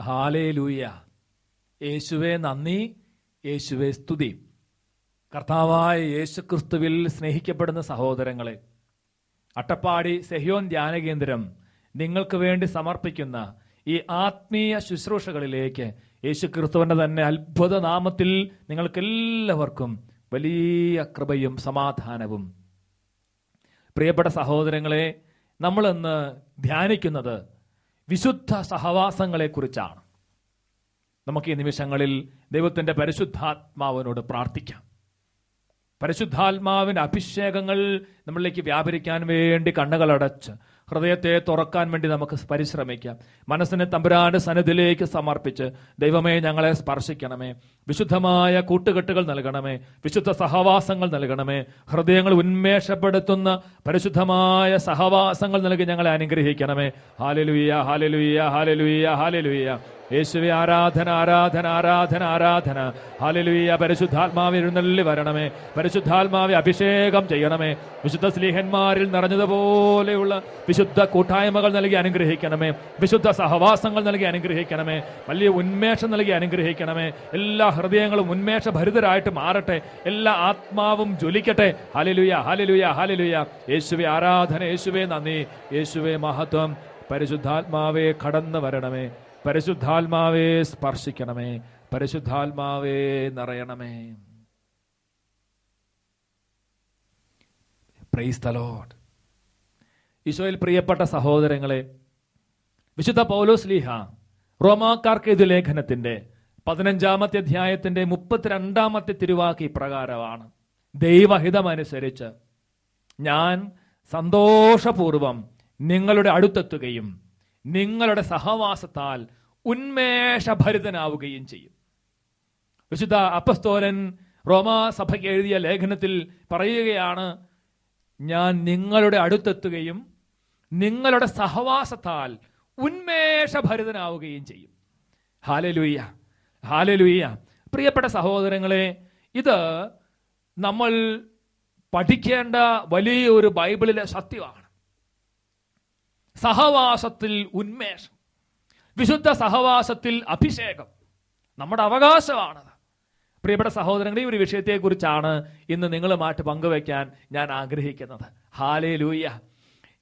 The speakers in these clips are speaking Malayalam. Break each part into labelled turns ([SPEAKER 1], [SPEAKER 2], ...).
[SPEAKER 1] ഹാലേ ലൂയ യേശുവെ നന്ദി യേശുവെ സ്തുതി. കർത്താവായ യേശു ക്രിസ്തുവിൽ സ്നേഹിക്കപ്പെടുന്ന സഹോദരങ്ങളെ അട്ടപ്പാടി സെഹ്യോൻ ധ്യാന കേന്ദ്രം നിങ്ങൾക്ക് വേണ്ടി സമർപ്പിക്കുന്ന ഈ ആത്മീയ ശുശ്രൂഷകളിലേക്ക് യേശു ക്രിസ്തുവിന്റെ തന്നെ അത്ഭുത നാമത്തിൽ നിങ്ങൾക്കെല്ലാവർക്കും വലിയ കൃപയും സമാധാനവും. പ്രിയപ്പെട്ട സഹോദരങ്ങളെ നമ്മളിന്ന് ധ്യാനിക്കുന്നത് വിശുദ്ധ സഹവാസങ്ങളെക്കുറിച്ചാണ്. നമുക്ക് ഈ നിമിഷങ്ങളിൽ ദൈവത്തിന്റെ പരിശുദ്ധാത്മാവിനോട് പ്രാർത്ഥിക്കാം. പരിശുദ്ധാത്മാവിന്റെ അഭിഷേകങ്ങൾ നമ്മളിലേക്ക് വ്യാപരിക്കാൻ വേണ്ടി കണ്ണുകളടച്ച് ഹൃദയത്തെ തുറക്കാൻ വേണ്ടി നമുക്ക് പരിശ്രമിക്കാം. മനസ്സിനെ തമ്പുരാന്റെ സന്നിധിയിലേക്ക് സമർപ്പിച്ച് ദൈവമേ ഞങ്ങളെ സ്പർശിക്കണമേ. വിശുദ്ധമായ കൂട്ടുകെട്ടുകൾ നൽകണമേ. വിശുദ്ധ സഹവാസങ്ങൾ നൽകണമേ. ഹൃദയങ്ങൾ ഉന്മേഷപ്പെടുത്തുന്ന പരിശുദ്ധമായ സഹവാസങ്ങൾ നൽകി ഞങ്ങളെ അനുഗ്രഹിക്കണമേ. ഹാലലുയ്യ ഹാലലുയ്യ ഹാലലുയ്യ ഹാലലുയ്യ യേശുവെ ആരാധന ആരാധന ആരാധന ആരാധന. ഹാലലുയ്യ പരിശുദ്ധാത്മാവ് എഴുന്നള്ളി വരണമേ. പരിശുദ്ധാത്മാവെ അഭിഷേകം ചെയ്യണമേ. വിശുദ്ധ സ്ലീഹന്മാരിൽ നിറഞ്ഞതുപോലെയുള്ള വിശുദ്ധ കൂട്ടായ്മകൾ നൽകി അനുഗ്രഹിക്കണമേ. വിശുദ്ധ സഹവാസങ്ങൾ നൽകി അനുഗ്രഹിക്കണമേ. വലിയ ഉന്മേഷം നൽകി അനുഗ്രഹിക്കണമേ. എല്ലാ ഹൃദയങ്ങളും ഉന്മേഷഭരിതരായിട്ട് മാറട്ടെ. എല്ലാ ആത്മാവും ജ്വലിക്കട്ടെ. ഹാലലുയ ഹാലലുയ ഹാലലുയ യേശുവെ ആരാധന. യേശുവേ നന്ദി. യേശുവേ മഹത്വം. പരിശുദ്ധാത്മാവെ കടന്നു വരണമേ. പരിശുദ്ധാത്മാവെ സ്പർശിക്കണമേ. പരിശുദ്ധാത്മാവേ നിറയണമേ. പ്രൈസ് ലോർഡ് ഈശോയിൽ പ്രിയപ്പെട്ട സഹോദരങ്ങളെ വിശുദ്ധ പൗലോസ് ലീഹ റോമാക്കാർക്ക് ഇത് ലേഖനത്തിന്റെ പതിനഞ്ചാമത്തെ അധ്യായത്തിന്റെ മുപ്പത്തിരണ്ടാമത്തെ തിരുവാക്ക് ഇപ്രകാരമാണ്. ദൈവഹിതമനുസരിച്ച് ഞാൻ സന്തോഷപൂർവം നിങ്ങളുടെ അടുത്തെത്തുകയും നിങ്ങളുടെ സഹവാസത്താൽ ഉന്മേഷഭരിതനാവുകയും ചെയ്യും. വിശുദ്ധ അപ്പസ്തോലൻ റോമാ സഭയ്ക്ക് എഴുതിയ ലേഖനത്തിൽ പറയുകയാണ് ഞാൻ നിങ്ങളുടെ അടുത്തെത്തുകയും നിങ്ങളുടെ സഹവാസത്താൽ ഉന്മേഷഭരിതനാവുകയും ചെയ്യും. ഹാലലുയ്യ ഹാലലുയ്യ പ്രിയപ്പെട്ട സഹോദരങ്ങളെ ഇത് നമ്മൾ പഠിക്കേണ്ട വലിയൊരു ബൈബിളിലെ സത്യമാണ്. സഹവാസത്തിൽ ഉന്മേഷം. വിശുദ്ധ സഹവാസത്തിൽ അഭിഷേകം. നമ്മുടെ അവകാശമാണത്. പ്രിയപ്പെട്ട സഹോദരങ്ങളെ ഈ ഒരു വിഷയത്തെക്കുറിച്ചാണ് ഇന്ന് നിങ്ങളുമായിട്ട് പങ്കുവയ്ക്കാൻ ഞാൻ ആഗ്രഹിക്കുന്നത്. ഹാലേ ലൂയ്യ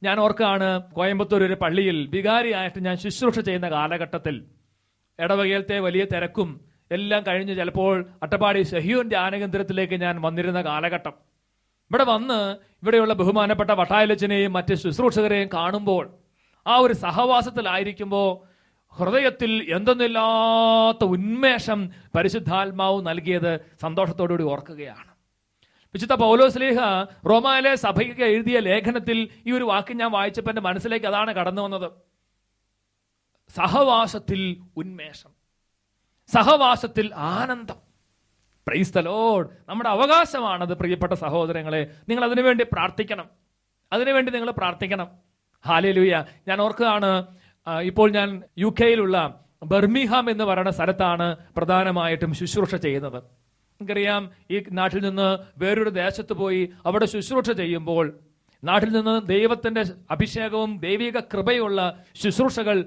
[SPEAKER 1] ഞാൻ ഓർക്കാണ് കോയമ്പത്തൂർ ഒരു പള്ളിയിൽ വികാരിയായിട്ട് ഞാൻ ശുശ്രൂഷ ചെയ്യുന്ന കാലഘട്ടത്തിൽ ഇടവകയിലത്തെ വലിയ തിരക്കും എല്ലാം കഴിഞ്ഞ് ചിലപ്പോൾ അട്ടപ്പാടി ഷഹിയൂൻ ധ്യാനകേന്ദ്രത്തിലേക്ക് ഞാൻ വന്നിരുന്ന കാലഘട്ടം. ഇവിടെ വന്ന് ഇവിടെയുള്ള ബഹുമാനപ്പെട്ട വട്ടായലച്ചനെയും മറ്റ് ശുശ്രൂഷകരെയും കാണുമ്പോൾ ആ ഒരു സഹവാസത്തിലായിരിക്കുമ്പോൾ ഹൃദയത്തിൽ എന്തെന്നില്ലാത്ത ഉന്മേഷം പരിശുദ്ധാത്മാവ് നൽകിയത് സന്തോഷത്തോടുകൂടി ഓർക്കുകയാണ്. വിശുദ്ധ പൗലോസ്ലീഹ റോമായിലെ സഭയ്ക്ക് എഴുതിയ ലേഖനത്തിൽ ഈ ഒരു വാക്ക് ഞാൻ വായിച്ചപ്പോൾ എന്റെ മനസ്സിലേക്ക് അതാണ് കടന്നു വന്നത്. സഹവാസത്തിൽ ഉന്മേഷം. സഹവാസത്തിൽ ആനന്ദം. പ്രൈസ് ദ ലോർഡ് നമ്മുടെ അവകാശമാണത് പ്രിയപ്പെട്ട സഹോദരങ്ങളെ നിങ്ങൾ അതിനുവേണ്ടി പ്രാർത്ഥിക്കണം. അതിനുവേണ്ടി നിങ്ങൾ പ്രാർത്ഥിക്കണം. ഹാലേലൂയ. ഞാൻ ഓർക്കുകയാണ് ഇപ്പോൾ ഞാൻ യു കെയിലുള്ള ബർമിഹാം എന്ന് പറയുന്ന സ്ഥലത്താണ് പ്രധാനമായിട്ടും ശുശ്രൂഷ ചെയ്യുന്നത്. നമുക്കറിയാം ഈ നാട്ടിൽ നിന്ന് വേറൊരു ദേശത്ത് പോയി അവിടെ ശുശ്രൂഷ ചെയ്യുമ്പോൾ നാട്ടിൽ നിന്ന് ദൈവത്തിന്റെ അഭിഷേകവും ദൈവിക കൃപയുള്ള ശുശ്രൂഷകൾ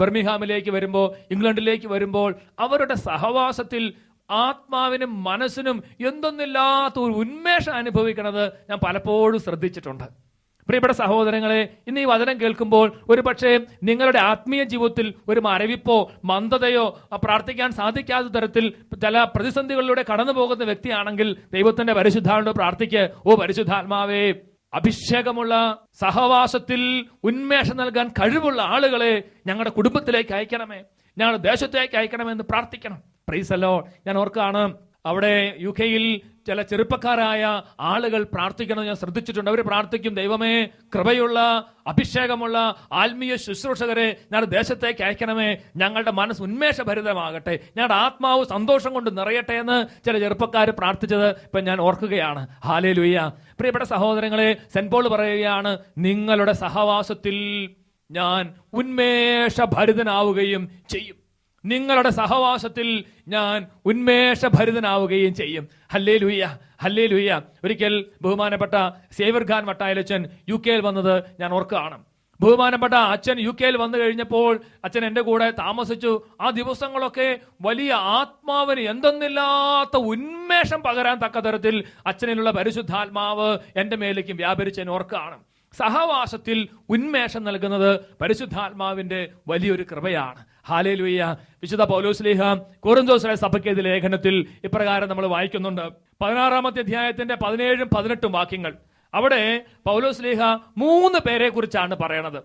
[SPEAKER 1] ബർമിഹാമിലേക്ക് വരുമ്പോൾ ഇംഗ്ലണ്ടിലേക്ക് വരുമ്പോൾ അവരുടെ സഹവാസത്തിൽ ആത്മാവിനും മനസ്സിനും എന്തൊന്നില്ലാത്ത ഒരു ഉന്മേഷം അനുഭവിക്കുന്നത് ഞാൻ പലപ്പോഴും ശ്രദ്ധിച്ചിട്ടുണ്ട്. പ്രിയപ്പെട്ട സഹോദരങ്ങളെ ഇന്ന് ഈ വചനം കേൾക്കുമ്പോൾ ഒരു പക്ഷേ നിങ്ങളുടെ ആത്മീയ ജീവിതത്തിൽ ഒരു മരവിപ്പോ മന്ദതയോ പ്രാർത്ഥിക്കാൻ സാധിക്കാത്ത തരത്തിൽ ചില പ്രതിസന്ധികളിലൂടെ കടന്നു പോകുന്ന വ്യക്തിയാണെങ്കിൽ ദൈവത്തിന്റെ പരിശുദ്ധാവിനോട് പ്രാർത്ഥിക്ക്. ഓ പരിശുദ്ധാത്മാവേ അഭിഷേകമുള്ള സഹവാസത്തിൽ ഉന്മേഷം നൽകാൻ കഴിവുള്ള ആളുകളെ ഞങ്ങളുടെ കുടുംബത്തിലേക്ക് അയക്കണമേ. ഞങ്ങളുടെ ദേശത്തേക്ക് അയക്കണമെന്ന് പ്രാർത്ഥിക്കണം. പ്രൈസല്ലോ ഞാൻ ഓർക്കാണ് അവിടെ യു കെയിൽ ചില ചെറുപ്പക്കാരായ ആളുകൾ പ്രാർത്ഥിക്കണം. ഞാൻ ശ്രദ്ധിച്ചിട്ടുണ്ട്. അവർ പ്രാർത്ഥിക്കും. ദൈവമേ കൃപയുള്ള അഭിഷേകമുള്ള ആത്മീയ ശുശ്രൂഷകരെ ഞാൻ ദേശത്തേക്ക് അയക്കണമേ. ഞങ്ങളുടെ മനസ്സ് ഉന്മേഷഭരിതമാകട്ടെ. ഞങ്ങളുടെ ആത്മാവ് സന്തോഷം കൊണ്ട് നിറയട്ടെ എന്ന് ചില ചെറുപ്പക്കാർ പ്രാർത്ഥിച്ചത് ഇപ്പൊ ഞാൻ ഓർക്കുകയാണ്. ഹാലേ ലുയ്യ പ്രിയപ്പെട്ട സഹോദരങ്ങളെ സെന്റ് പോൾ പറയുകയാണ് നിങ്ങളുടെ സഹവാസത്തിൽ ഞാൻ ഉന്മേഷഭരിതനാവുകയും ചെയ്യും. നിങ്ങളുടെ സഹവാസത്തിൽ ഞാൻ ഉന്മേഷഭരിതനാവുകയും ചെയ്യും. ഹല്ലേ ലുയ്യ ഹല്ലേ ലുയ്യ ഒരിക്കൽ ബഹുമാനപ്പെട്ട സേവർ ഖാൻ വട്ടായലച്ചൻ യു കെയിൽ വന്നത് ഞാൻ ഓർക്കുകയാണ്. ബഹുമാനപ്പെട്ട അച്ഛൻ യു കെയിൽ വന്നു കഴിഞ്ഞപ്പോൾ അച്ഛൻ എന്റെ കൂടെ താമസിച്ചു. ആ ദിവസങ്ങളൊക്കെ വലിയ ആത്മാവിന് എന്തെന്നില്ലാത്ത ഉന്മേഷം പകരാൻ തക്ക തരത്തിൽ അച്ഛനിലുള്ള പരിശുദ്ധാത്മാവ് എന്റെ മേലേക്കും വ്യാപരിച്ച് ഞാൻ ഓർക്കുകയാണ്. സഹവാസത്തിൽ ഉന്മേഷം നൽകുന്നത് പരിശുദ്ധാത്മാവിന്റെ വലിയൊരു കൃപയാണ്. ഹാലേലുയ്യ വിശുദ്ധ പൗലോസ്ലിഹ കോറിന്തോസിലെ സഭയ്ക്കെതിരെ ലേഖനത്തിൽ ഇപ്രകാരം നമ്മൾ വായിക്കുന്നുണ്ട്. പതിനാറാമത്തെ അധ്യായത്തിന്റെ പതിനേഴും പതിനെട്ടും വാക്യങ്ങൾ. അവിടെ പൗലോസ്ലിഹ മൂന്ന് പേരെ കുറിച്ചാണ് പറയണത്.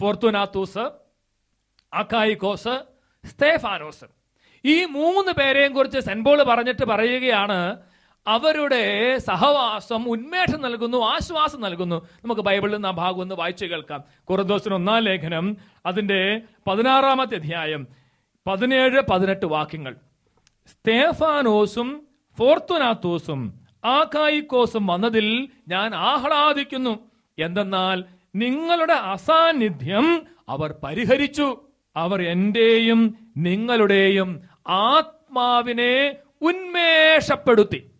[SPEAKER 1] ഫോർത്തുനാത്തൂസ് അക്കായിക്കോസ് സ്തേഫാനോസ്. ഈ മൂന്ന് പേരെയും കുറിച്ച് സെൻപോൾ പറഞ്ഞിട്ട് പറയുകയാണ് അവരുടെ സഹവാസം ഉന്മേഷം നൽകുന്നു ആശ്വാസം നൽകുന്നു. നമുക്ക് ബൈബിളിൽ നിന്ന് ആ ഭാഗം ഒന്ന് വായിച്ചു കേൾക്കാം. കുറുദോസിന് ഒന്നാം ലേഖനം അതിന്റെ പതിനാറാമത്തെ അധ്യായം പതിനേഴ് പതിനെട്ട് വാക്യങ്ങൾ. സ്തേഫാനോസും ഫോർത്തുനാത്തോസും ആകായിക്കോസും വന്നതിൽ ഞാൻ ആഹ്ലാദിക്കുന്നു. എന്തെന്നാൽ നിങ്ങളുടെ അസാന്നിധ്യം അവർ പരിഹരിച്ചു. അവർ എന്റെയും നിങ്ങളുടെയും ആത്മാവിനെ ഉന്മേഷപ്പെടുത്തി.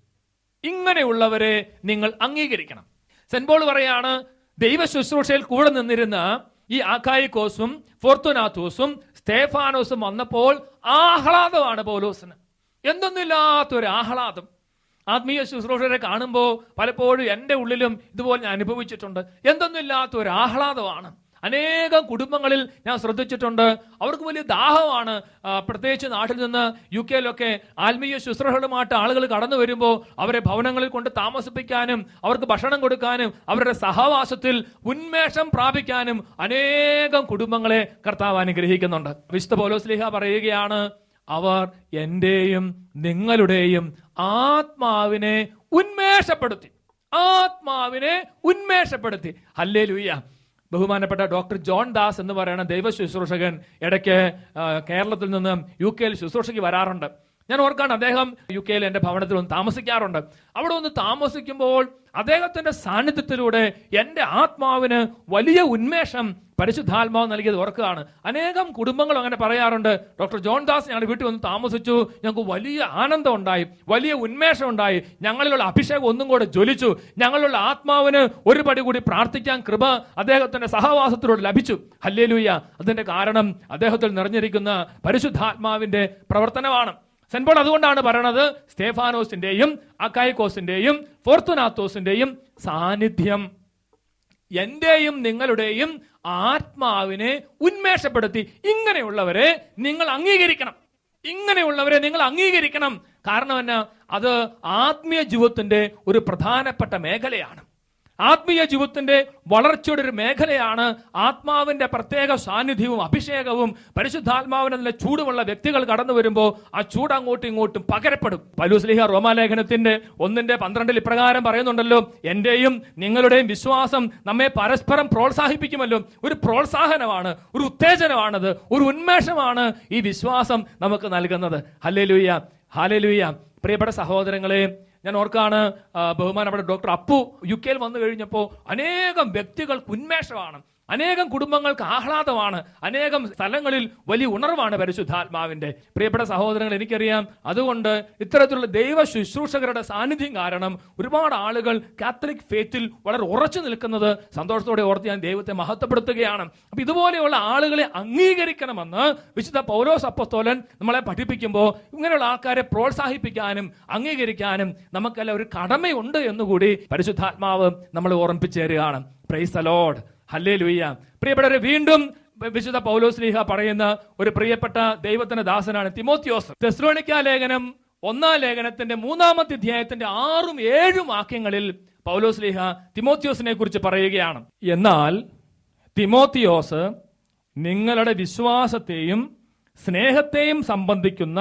[SPEAKER 1] ഇങ്ങനെയുള്ളവരെ നിങ്ങൾ അംഗീകരിക്കണം. സെൻപോൾ പറയാണ് ദൈവ ശുശ്രൂഷയിൽ കൂടെ നിന്നിരുന്ന ഈ ആക്കായിക്കോസും ഫോർത്തുനാത്തോസും സ്തേഫാനോസും വന്നപ്പോൾ ആഹ്ലാദമാണ് പൗലോസിന്. എന്തൊന്നുമില്ലാത്തൊരു ആഹ്ലാദം. ആത്മീയ ശുശ്രൂഷരെ കാണുമ്പോൾ പലപ്പോഴും എന്റെ ഉള്ളിലും ഇതുപോലെ ഞാൻ അനുഭവിച്ചിട്ടുണ്ട്. എന്തൊന്നുമില്ലാത്ത ഒരു ആഹ്ലാദമാണ്. അനേകം കുടുംബങ്ങളിൽ ഞാൻ ശ്രദ്ധിച്ചിട്ടുണ്ട്. അവർക്ക് വലിയ ദാഹമാണ്. പ്രത്യേകിച്ച് നാട്ടിൽ നിന്ന് യു കെയിലൊക്കെ ആത്മീയ ശുശ്രൂഷകളുമായിട്ട് ആളുകൾ കടന്നു വരുമ്പോൾ അവരെ ഭവനങ്ങളിൽ കൊണ്ട് താമസിപ്പിക്കാനും അവർക്ക് ഭക്ഷണം കൊടുക്കാനും അവരുടെ സഹവാസത്തിൽ ഉന്മേഷം പ്രാപിക്കാനും അനേകം കുടുംബങ്ങളെ കർത്താവ് അനുഗ്രഹിക്കുന്നുണ്ട്. വിശുദ്ധ പോലോസ്ലിഹ പറയുകയാണ് അവർ എന്റെയും നിങ്ങളുടെയും ആത്മാവിനെ ഉന്മേഷപ്പെടുത്തി. ആത്മാവിനെ ഉന്മേഷപ്പെടുത്തി. ഹല്ലേ ബഹുമാനപ്പെട്ട ഡോക്ടർ ജോൺ ദാസ് എന്ന് പറയുന്ന ദൈവ ശുശ്രൂഷകൻ ഇടയ്ക്ക് കേരളത്തിൽ നിന്ന് യു കെയിൽ ശുശ്രൂഷയ്ക്ക് വരാറുണ്ട്. ഞാൻ ഓർക്കാണ് അദ്ദേഹം യു കെയിൽ എന്റെ ഭവനത്തിൽ ഒന്ന് താമസിക്കാറുണ്ട്. അവിടെ ഒന്ന് താമസിക്കുമ്പോൾ അദ്ദേഹത്തിന്റെ സാന്നിധ്യത്തിലൂടെ എന്റെ ആത്മാവിന് വലിയ ഉന്മേഷം പരിശുദ്ധാത്മാവ് നൽകിയത് ഓർക്കുകയാണ്. അനേകം കുടുംബങ്ങൾ അങ്ങനെ പറയാറുണ്ട് ഡോക്ടർ ജോൺ ദാസ് ഞങ്ങളുടെ വീട്ടിൽ വന്ന് താമസിച്ചു ഞങ്ങൾക്ക് വലിയ ആനന്ദം ഉണ്ടായി വലിയ ഉന്മേഷം ഉണ്ടായി ഞങ്ങളിലുള്ള അഭിഷേകം ഒന്നും കൂടെ ജ്വലിച്ചു ഞങ്ങളിലുള്ള ആത്മാവിന് ഒരു പടി കൂടി പ്രാർത്ഥിക്കാൻ കൃപ അദ്ദേഹത്തിന്റെ സഹവാസത്തിലൂടെ ലഭിച്ചു. ഹല്ലേലൂയ. അതിന്റെ കാരണം അദ്ദേഹത്തിൽ നിറഞ്ഞിരിക്കുന്ന പരിശുദ്ധാത്മാവിന്റെ പ്രവർത്തനമാണ്. സെൻപോൾ അതുകൊണ്ടാണ് പറയണത് സ്റ്റേഫാനോസിന്റെയും അക്കായിക്കോസിന്റെയും ഫോർത്തുനാത്തോസിന്റെയും സാന്നിധ്യം. എന്റെയും നിങ്ങളുടെയും ആത്മാവിനെ ഉന്മേഷപ്പെടുത്തി ഇങ്ങനെയുള്ളവരെ നിങ്ങൾ അംഗീകരിക്കണം. ഇങ്ങനെയുള്ളവരെ നിങ്ങൾ അംഗീകരിക്കണം. കാരണം എന്നാ? അത് ആത്മീയ ജീവിതത്തിന്റെ ഒരു പ്രധാനപ്പെട്ട മേഖലയാണ്. ആത്മീയ ജീവിതത്തിന്റെ വളർച്ചയുടെ ഒരു മേഖലയാണ് ആത്മാവിന്റെ പ്രത്യേക സാന്നിധ്യവും അഭിഷേകവും പരിശുദ്ധാത്മാവിനെ നല്ല ചൂടുമുള്ള വ്യക്തികൾ കടന്നു വരുമ്പോൾ ആ ചൂട് അങ്ങോട്ടും ഇങ്ങോട്ടും പകരപ്പെടും. പലൂസ്ലിഹ റോമാലേഖനത്തിന്റെ ഒന്നിന്റെ പന്ത്രണ്ടിൽ ഇപ്രകാരം പറയുന്നുണ്ടല്ലോ എന്റെയും നിങ്ങളുടെയും വിശ്വാസം നമ്മെ പരസ്പരം പ്രോത്സാഹിപ്പിക്കുമല്ലോ. ഒരു പ്രോത്സാഹനമാണ് ഒരു ഉത്തേജനമാണത് ഒരു ഉന്മേഷമാണ് ഈ വിശ്വാസം നമുക്ക് നൽകുന്നത്. ഹല്ലേ ലൂയ്യ ഹാലേ ലൂയ്യ പ്രിയപ്പെട്ട സഹോദരങ്ങളെ ഞാൻ ഓർക്കാണ് ബഹുമാനപ്പെട്ട ഡോക്ടർ അപ്പു യു കെയിൽ വന്നു കഴിഞ്ഞപ്പോൾ അനേകം വ്യക്തികൾക്ക് ഉന്മേഷമാണ്. അനേകം കുടുംബങ്ങൾക്ക് ആഹ്ലാദമാണ്. അനേകം സ്ഥലങ്ങളിൽ വലിയ ഉണർവാണ് പരിശുദ്ധാത്മാവിന്റെ പ്രിയപ്പെട്ട സഹോദരങ്ങൾ എനിക്കറിയാം. അതുകൊണ്ട് ഇത്തരത്തിലുള്ള ദൈവ ശുശ്രൂഷകരുടെ സാന്നിധ്യം കാരണം ഒരുപാട് ആളുകൾ കാത്തലിക് ഫേത്തിൽ വളരെ ഉറച്ചു നിൽക്കുന്നത് സന്തോഷത്തോടെ ഓർത്ത് ഞാൻ ദൈവത്തെ മഹത്വപ്പെടുത്തുകയാണ്. അപ്പൊ ഇതുപോലെയുള്ള ആളുകളെ അംഗീകരിക്കണമെന്ന് വിശുദ്ധ പൗലോസ് അപ്പസ്തോലൻ നമ്മളെ പഠിപ്പിക്കുമ്പോൾ ഇങ്ങനെയുള്ള ആൾക്കാരെ പ്രോത്സാഹിപ്പിക്കാനും അംഗീകരിക്കാനും നമുക്കെല്ലാം ഒരു കടമയുണ്ട് എന്നുകൂടി പരിശുദ്ധാത്മാവ് നമ്മളെ ഓർമ്മിപ്പിച്ചു തരികയാണ്. പ്രൈസ് അലോഡ് ഹല്ലേ ലുയ്യ പ്രിയപ്പെട്ടവർ വീണ്ടും വിശുദ്ധ പൗലോസ് ലീഹ പറയുന്ന ഒരു പ്രിയപ്പെട്ട ദൈവത്തിന്റെ ദാസനാണ് തിമോത്യോസ് തെസ്ലോണിക്ക ലേഖനം ഒന്നാം ലേഖനത്തിന്റെ മൂന്നാമത്തെ അധ്യായത്തിന്റെ ആറും ഏഴും വാക്യങ്ങളിൽ പൗലോസ് ലീഹ തിമോത്തിയോസിനെ കുറിച്ച് പറയുകയാണ്. എന്നാൽ തിമോത്തിയോസ് നിങ്ങളുടെ വിശ്വാസത്തെയും സ്നേഹത്തെയും സംബന്ധിക്കുന്ന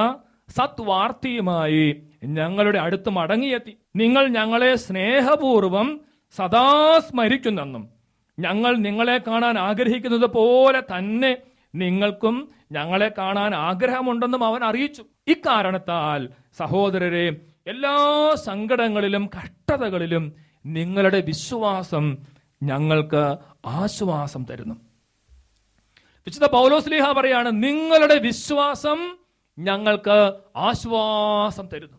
[SPEAKER 1] സത്വാർത്തിയുമായി ഞങ്ങളുടെ അടുത്ത് മടങ്ങിയെത്തി. നിങ്ങൾ ഞങ്ങളെ സ്നേഹപൂർവം സദാ സ്മരിക്കുന്നെന്നും. ഞങ്ങൾ നിങ്ങളെ കാണാൻ ആഗ്രഹിക്കുന്നത് പോലെ തന്നെ നിങ്ങൾക്കും ഞങ്ങളെ കാണാൻ ആഗ്രഹമുണ്ടെന്നും അവൻ അറിയിച്ചു. ഇക്കാരണത്താൽ സഹോദരരെ എല്ലാ സങ്കടങ്ങളിലും കഷ്ടതകളിലും നിങ്ങളുടെ വിശ്വാസം ഞങ്ങൾക്ക് ആശ്വാസം തരുന്നു. വിശുദ്ധ പൗലോസ്ലിഹ പറയാണ് നിങ്ങളുടെ വിശ്വാസം ഞങ്ങൾക്ക് ആശ്വാസം തരുന്നു.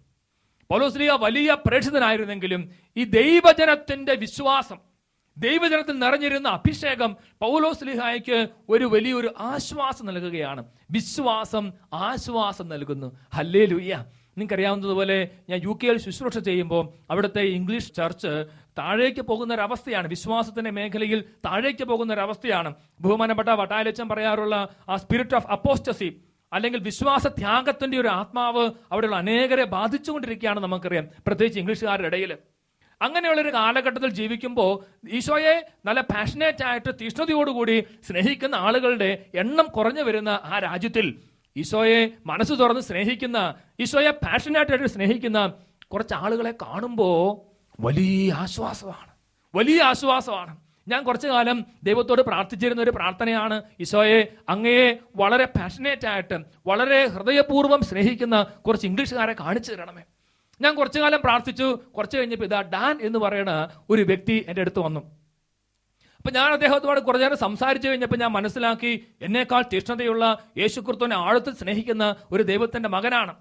[SPEAKER 1] പൗലോസ്ലിഹ വലിയ പ്രേക്ഷിതനായിരുന്നെങ്കിലും ഈ ദൈവജനത്തിന്റെ വിശ്വാസം ദൈവജനത്തിൽ നിറഞ്ഞിരുന്ന അഭിഷേകം പൗലോസ് ലിഹായ്ക്ക് ഒരു വലിയൊരു ആശ്വാസം നൽകുകയാണ്. വിശ്വാസം ആശ്വാസം നൽകുന്നു. ഹല്ലേ ലുയ്യ നിങ്ങൾക്കറിയാവുന്നതുപോലെ ഞാൻ യു കെയിൽ ശുശ്രൂഷ ചെയ്യുമ്പോൾ അവിടുത്തെ ഇംഗ്ലീഷ് ചർച്ച് താഴേക്ക് പോകുന്ന ഒരവസ്ഥയാണ് വിശ്വാസത്തിന്റെ മേഖലയിൽ താഴേക്ക് പോകുന്ന ഒരവസ്ഥയാണ് ബഹുമാനപ്പെട്ട വട്ടാലച്ചൻ പറയാറുള്ള ആ സ്പിരിറ്റ് ഓഫ് അപ്പോസ്റ്റസി അല്ലെങ്കിൽ വിശ്വാസ ത്യാഗത്തിന്റെ ഒരു ആത്മാവ് അവിടെയുള്ള അനേകരെ ബാധിച്ചുകൊണ്ടിരിക്കുകയാണ് നമുക്കറിയാം. പ്രത്യേകിച്ച് ഇംഗ്ലീഷുകാരുടെ ഇടയിൽ. അങ്ങനെയുള്ള ഒരു കാലഘട്ടത്തിൽ ജീവിക്കുമ്പോൾ ഈശോയെ നല്ല പാഷനേറ്റ് ആയിട്ട് തീഷ്ണതയോടുകൂടി സ്നേഹിക്കുന്ന ആളുകളുടെ എണ്ണം കുറഞ്ഞു വരുന്ന ആ രാജ്യത്തിൽ ഈശോയെ മനസ്സ് തുറന്ന് സ്നേഹിക്കുന്ന ഈശോയെ പാഷനേറ്റ് ആയിട്ട് സ്നേഹിക്കുന്ന കുറച്ച് ആളുകളെ കാണുമ്പോൾ വലിയ ആശ്വാസമാണ്. വലിയ ആശ്വാസമാണ്. ഞാൻ കുറച്ചു കാലം ദൈവത്തോട് പ്രാർത്ഥിച്ചിരുന്ന ഒരു പ്രാർത്ഥനയാണ് ഈശോയെ അങ്ങയെ വളരെ പാഷനേറ്റ് ആയിട്ട് വളരെ ഹൃദയപൂർവം സ്നേഹിക്കുന്ന കുറച്ച് ഇംഗ്ലീഷുകാരെ കാണിച്ചു തരണമേ. ഞാൻ കുറച്ചു കാലം പ്രാർത്ഥിച്ചു. കുറച്ച് കഴിഞ്ഞപ്പോൾ ഇതാ ഡാൻ എന്ന് പറയുന്ന ഒരു വ്യക്തി എന്റെ അടുത്ത് വന്നു. അപ്പം ഞാൻ അദ്ദേഹത്തോട് കുറച്ച് നേരം സംസാരിച്ചു കഴിഞ്ഞപ്പോൾ ഞാൻ മനസ്സിലാക്കി എന്നേക്കാൾ തീഷ്ണതയുള്ള യേശുക്രിസ്തുവിനെ ആഴത്തിൽ സ്നേഹിക്കുന്ന ഒരു ദൈവത്തിന്റെ മകനാണ്.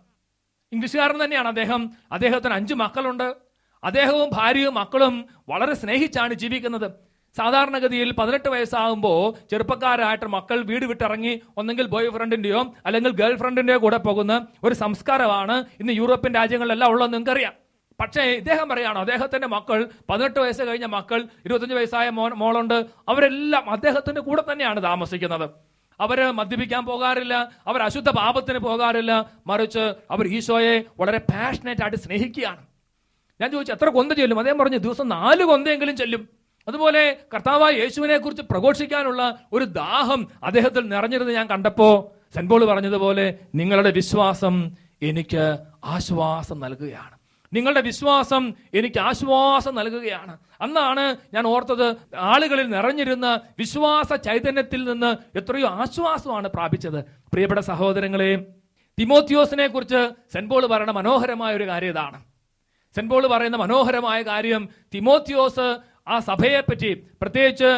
[SPEAKER 1] ഇംഗ്ലീഷുകാരൻ തന്നെയാണ് അദ്ദേഹം. അദ്ദേഹത്തിന് അഞ്ച് മക്കളുണ്ട്. അദ്ദേഹവും ഭാര്യയും മക്കളും വളരെ സ്നേഹിച്ചാണ് ജീവിക്കുന്നത്. സാധാരണഗതിയിൽ പതിനെട്ട് വയസ്സാകുമ്പോൾ ചെറുപ്പക്കാരായിട്ട് മക്കൾ വീട് വിട്ടിറങ്ങി ഒന്നെങ്കിൽ ബോയ് ഫ്രണ്ടിന്റെയോ അല്ലെങ്കിൽ ഗേൾ ഫ്രണ്ടിന്റെയോ കൂടെ പോകുന്ന ഒരു സംസ്കാരമാണ് ഇന്ന് യൂറോപ്യൻ രാജ്യങ്ങളിലെല്ലാം ഉള്ളതെന്ന് നിങ്ങൾക്കറിയാം. പക്ഷേ ഇദ്ദേഹം പറയുകയാണോ അദ്ദേഹത്തിന്റെ മക്കൾ പതിനെട്ട് വയസ്സ് കഴിഞ്ഞ മക്കൾ ഇരുപത്തഞ്ച് വയസ്സായ മോൻ മോളുണ്ട്. അവരെല്ലാം അദ്ദേഹത്തിന്റെ കൂടെ തന്നെയാണ് താമസിക്കുന്നത്. അവർ മദ്യപിക്കാൻ പോകാറില്ല അവർ അശുദ്ധ പാപത്തിന് പോകാറില്ല. മറിച്ച് അവർ ഈശോയെ വളരെ പാഷനേറ്റ് ആയിട്ട് സ്നേഹിക്കുകയാണ്. ഞാൻ ചോദിച്ചു എത്ര കൊന്ത ചെല്ലും? അദ്ദേഹം പറഞ്ഞു ദിവസം നാല് കൊന്തയെങ്കിലും ചെല്ലും. അതുപോലെ കർത്താവായ യേശുവിനെ കുറിച്ച് പ്രഘോഷിക്കാനുള്ള ഒരു ദാഹം അദ്ദേഹത്തിൽ നിറഞ്ഞിരുന്ന് ഞാൻ കണ്ടപ്പോ സെൻപോൾ പറഞ്ഞതുപോലെ നിങ്ങളുടെ വിശ്വാസം എനിക്ക് ആശ്വാസം നൽകുകയാണ്. നിങ്ങളുടെ വിശ്വാസം എനിക്ക് ആശ്വാസം നൽകുകയാണ്. അന്നാണ് ഞാൻ ഓർത്തത് ആളുകളിൽ നിറഞ്ഞിരുന്ന വിശ്വാസ ചൈതന്യത്തിൽ നിന്ന് എത്രയോ ആശ്വാസമാണ് പ്രാപിച്ചത്. പ്രിയപ്പെട്ട സഹോദരങ്ങളെ തിമോത്യോസിനെ കുറിച്ച് സെൻപോൾ പറയുന്ന മനോഹരമായ ഒരു കാര്യം ഇതാണ്. സെൻപോൾ പറയുന്ന മനോഹരമായ കാര്യം തിമോത്തിയോസ് ആ സഭയെപ്പറ്റി പ്രത്യേകിച്ച്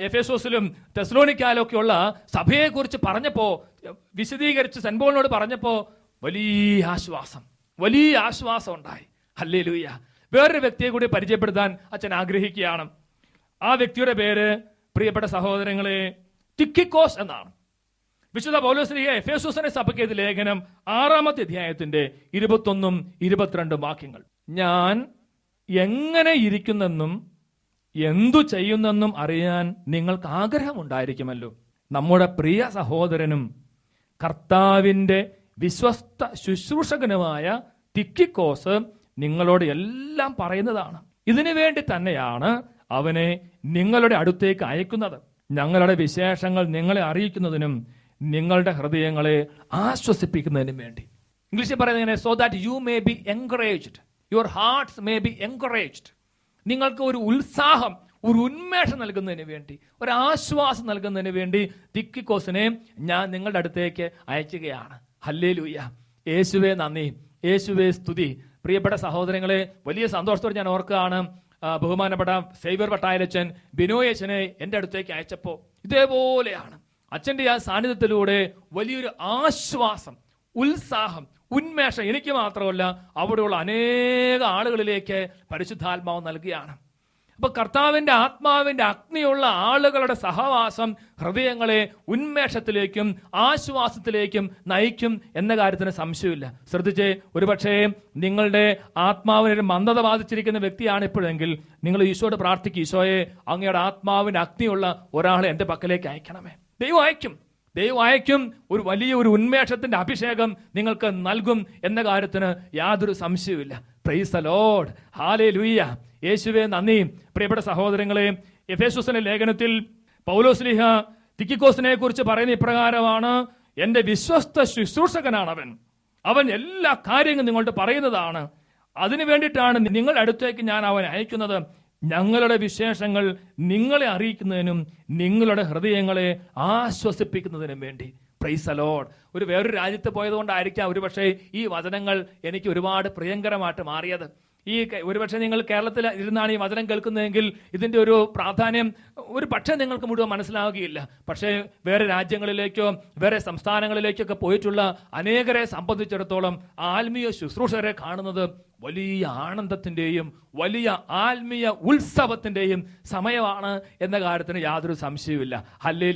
[SPEAKER 1] എഫ് എസോസിലും തെസ്ലോണിക്കാലൊക്കെയുള്ള സഭയെക്കുറിച്ച് പറഞ്ഞപ്പോ വിശദീകരിച്ച് സെൻബോളിനോട് പോളിനോട് പറഞ്ഞപ്പോ വലിയ ആശ്വാസം വലിയ ആശ്വാസം ഉണ്ടായി. അല്ലേ ലൂയ വേറൊരു വ്യക്തിയെ കൂടി പരിചയപ്പെടുത്താൻ അച്ഛൻ ആഗ്രഹിക്കുകയാണ്. ആ വ്യക്തിയുടെ പേര് പ്രിയപ്പെട്ട സഹോദരങ്ങളെ ടിക്കിക്കോസ് എന്നാണ്. വിശുദ്ധ പൗലോസ്ലിഹ എസ് സഭയ്ക്ക് ലേഖനം ആറാമത്തെ അധ്യായത്തിന്റെ ഇരുപത്തൊന്നും ഇരുപത്തിരണ്ടും വാക്യങ്ങൾ. ഞാൻ എങ്ങനെ ഇരിക്കുന്നെന്നും എന്തു ചെയ്യുന്നെന്നും അറിയാൻ നിങ്ങൾക്ക് ആഗ്രഹമുണ്ടായിരിക്കുമല്ലോ. നമ്മുടെ പ്രിയ സഹോദരനും കർത്താവിന്റെ വിശ്വസ്ത ശുശ്രൂഷകനുമായ തിക്കിക്കോസ് നിങ്ങളോട് എല്ലാം പറയുന്നതാണ്. ഇതിനു വേണ്ടി തന്നെയാണ് അവനെ നിങ്ങളുടെ അടുത്തേക്ക് അയക്കുന്നത്. ഞങ്ങളുടെ വിശേഷങ്ങൾ നിങ്ങളെ അറിയിക്കുന്നതിനും നിങ്ങളുടെ ഹൃദയങ്ങളെ ആശ്വസിപ്പിക്കുന്നതിനും വേണ്ടി. ഇംഗ്ലീഷിൽ പറയുന്നത് so that you may be encouraged your hearts may be encouraged നിങ്ങൾക്ക് ഒരു ഉത്സാഹം ഒരു ഉന്മേഷം നൽകുന്നതിന് വേണ്ടി ഒരു ആശ്വാസം നൽകുന്നതിന് വേണ്ടി തിക്കിക്കോസിനെ ഞാൻ നിങ്ങളുടെ അടുത്തേക്ക് അയക്കുകയാണ്. ഹല്ലേ ലൂയ യേശുവേ നന്ദി. യേശുവേ സ്തുതി. പ്രിയപ്പെട്ട സഹോദരങ്ങളെ വലിയ സന്തോഷത്തോടെ ഞാൻ ഓർക്കുകയാണ് ബഹുമാനപ്പെട്ട സേവ്യർ പട്ടായലച്ചൻ ബിനോയച്ചനെ എന്റെ അടുത്തേക്ക് അയച്ചപ്പോൾ. ഇതേപോലെയാണ്. അച്ഛന്റെ ആ സാന്നിധ്യത്തിലൂടെ വലിയൊരു ആശ്വാസം ഉത്സാഹം ഉന്മേഷം എനിക്ക് മാത്രമല്ല അവിടെയുള്ള അനേക ആളുകളിലേക്ക് പരിശുദ്ധാത്മാവ് നൽകുകയാണ്. അപ്പൊ കർത്താവിന്റെ ആത്മാവിന്റെ അഗ്നിയുള്ള ആളുകളുടെ സഹവാസം ഹൃദയങ്ങളെ ഉന്മേഷത്തിലേക്കും ആശ്വാസത്തിലേക്കും നയിക്കും എന്ന കാര്യത്തിന് സംശയമില്ല. ശ്രദ്ധിച്ചേ ഒരുപക്ഷേ നിങ്ങളുടെ ആത്മാവിന് ഒരു മന്ദത ബാധിച്ചിരിക്കുന്ന വ്യക്തിയാണ് ഇപ്പോഴെങ്കിൽ നിങ്ങൾ ഈശോയോട് പ്രാർത്ഥിക്കും ഈശോയെ അങ്ങയുടെ ആത്മാവിന്റെ അഗ്നിയുള്ള ഒരാളെ എന്റെ പക്കലേക്ക് അയക്കണമേ. ദൈവം അയക്കും. ദൈവം അയക്കും ഒരു വലിയ ഒരു ഉന്മേഷത്തിന്റെ അഭിഷേകം നിങ്ങൾക്ക് നൽകും എന്ന കാര്യത്തിന് യാതൊരു സംശയവുമില്ല. പ്രൈസ് ലോഡ് ഹാലേ ലൂയ്യ യേശുവെ നന്ദി. പ്രിയപ്പെട്ട സഹോദരങ്ങളെ എഫേസുസിന്റെ ലേഖനത്തിൽ പൗലോസ്ലിഹ തിക്കിക്കോസിനെ കുറിച്ച് പറയുന്ന ഇപ്രകാരമാണ് എന്റെ വിശ്വസ്ത ശുശ്രൂഷകനാണ് അവൻ അവൻ എല്ലാ കാര്യങ്ങളും നിങ്ങളോട് പറയുന്നതാണ്. അതിനു വേണ്ടിയിട്ടാണ് നിങ്ങളുടെ അടുത്തേക്ക് ഞാൻ അവൻ അയക്കുന്നത്. ഞങ്ങളുടെ വിശേഷങ്ങൾ നിങ്ങളെ അറിയിക്കുന്നതിനും നിങ്ങളുടെ ഹൃദയങ്ങളെ ആശ്വസിപ്പിക്കുന്നതിനും വേണ്ടി. പ്രൈസ് അലോഡ് ഒരു വേറൊരു രാജ്യത്ത് പോയതുകൊണ്ടായിരിക്കാം ഒരുപക്ഷെ ഈ വചനങ്ങൾ എനിക്ക് ഒരുപാട് പ്രിയങ്കരമായിട്ട് മാറിയത്. ഈ ഒരുപക്ഷെ നിങ്ങൾ കേരളത്തിൽ ഇരുന്നാണ് ഈ വചനം കേൾക്കുന്നതെങ്കിൽ ഇതിന്റെ ഒരു പ്രാധാന്യം ഒരു പക്ഷേ നിങ്ങൾക്ക് മുഴുവൻ മനസ്സിലാവുകയില്ല. പക്ഷേ വേറെ രാജ്യങ്ങളിലേക്കോ വേറെ സംസ്ഥാനങ്ങളിലേക്കൊക്കെ പോയിട്ടുള്ള അനേകരെ സംബന്ധിച്ചിടത്തോളം ആത്മീയ ശുശ്രൂഷകരെ കാണുന്നത് വലിയ ആനന്ദത്തിന്റെയും വലിയ ആത്മീയ ഉത്സവത്തിന്റെയും സമയമാണ് എന്ന കാര്യത്തിന് യാതൊരു സംശയവുമില്ല. ഹല്ലേ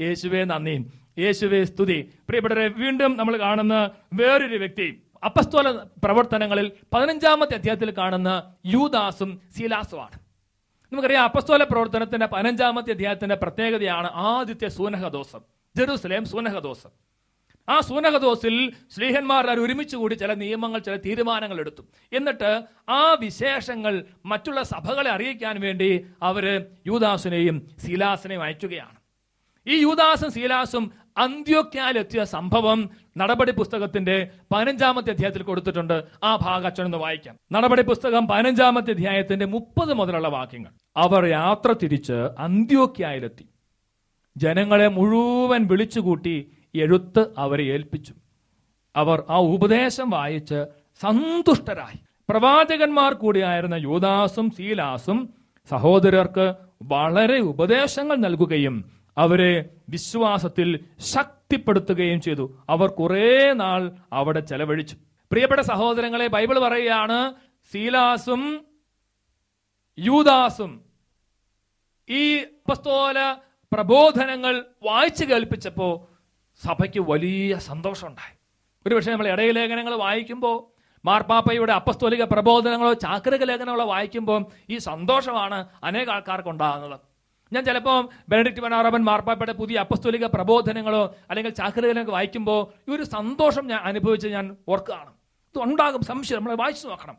[SPEAKER 1] യേശുവേ നന്ദി. യേശുവേ സ്തുതി. പ്രിയപ്പെട്ടവരെ വീണ്ടും നമ്മൾ കാണുന്ന വേറൊരു വ്യക്തി അപ്പസ്തോല പ്രവർത്തനങ്ങളിൽ പതിനഞ്ചാമത്തെ അധ്യായത്തിൽ കാണുന്ന യൂദാസും സീലാസുമാണ്. നമുക്കറിയാം അപ്പസ്തോല പ്രവർത്തനത്തിന്റെ പതിനഞ്ചാമത്തെ അധ്യായത്തിന്റെ പ്രത്യേകതയാണ് ആദ്യത്തെ സൂനഹദോസം ജെറൂസലേം സൂനഹദോസം. ആ സൂനഹദോസിൽ സ്ലീഹന്മാർ അവർ ഒരുമിച്ച് കൂടി ചില നിയമങ്ങൾ ചില തീരുമാനങ്ങൾ എടുത്തു. എന്നിട്ട് ആ വിശേഷങ്ങൾ മറ്റുള്ള സഭകളെ അറിയിക്കാൻ വേണ്ടി അവർ യൂദാസിനെയും സീലാസിനെയും അയച്ചുകയാണ് ഈ യൂദാസും സീലാസും അന്ത്യോക്യാലെത്തിയ സംഭവം നടപടി പുസ്തകത്തിന്റെ പതിനഞ്ചാമത്തെ അധ്യായത്തിൽ കൊടുത്തിട്ടുണ്ട്. ആ ഭാഗം വായിക്കാം. നടപടി പുസ്തകം പതിനഞ്ചാമത്തെ അധ്യായത്തിന്റെ മുപ്പത് മുതലുള്ള വാക്യങ്ങൾ. അവർ യാത്ര തിരിച്ച് അന്ത്യോക്യായിലെത്തി. ജനങ്ങളെ മുഴുവൻ വിളിച്ചുകൂട്ടി എഴുത്ത് അവരെ ഏൽപ്പിച്ചു. അവർ ആ ഉപദേശം വായിച്ച് സന്തുഷ്ടരായി. പ്രവാചകന്മാർ കൂടിയായിരുന്ന യൂദാസും സീലാസും സഹോദരർക്ക് വളരെ ഉപദേശങ്ങൾ നൽകുകയും അവരെ വിശ്വാസത്തിൽ ശക്തിപ്പെടുത്തുകയും ചെയ്തു. അവർ കുറെ നാൾ അവിടെ ചെലവഴിച്ചു. പ്രിയപ്പെട്ട സഹോദരങ്ങളെ ബൈബിൾ പറയുകയാണ് സീലാസും യൂദാസും ഈ പ്രബോധനങ്ങൾ വായിച്ചു കേൾപ്പിച്ചപ്പോ സഭയ്ക്ക് വലിയ സന്തോഷമുണ്ടായി. ഒരുപക്ഷെ നമ്മൾ ഇടയ ലേഖനങ്ങൾ വായിക്കുമ്പോൾ മാർപ്പാപ്പയുടെ അപ്പസ്തോലിക പ്രബോധനങ്ങളോ ചാക്രിക ലേഖനങ്ങളോ വായിക്കുമ്പോൾ ഈ സന്തോഷമാണ് അനേക ആൾക്കാർക്ക് ഉണ്ടാകുന്നത് ഞാൻ ചിലപ്പോൾ ബെനഡിക്ട് മനോരമൻ മാർപ്പാപ്പയുടെ പുതിയ അപ്പസ്തോലിക പ്രബോധനങ്ങളോ അല്ലെങ്കിൽ ചാക്രിക ലേഖനങ്ങൾ വായിക്കുമ്പോൾ ഈ ഒരു സന്തോഷം ഞാൻ അനുഭവിച്ച് ഞാൻ ഓർക്കുകയാണ്. ഇത് ഉണ്ടാകും സംശയം. നമ്മൾ വായിച്ചു നോക്കണം.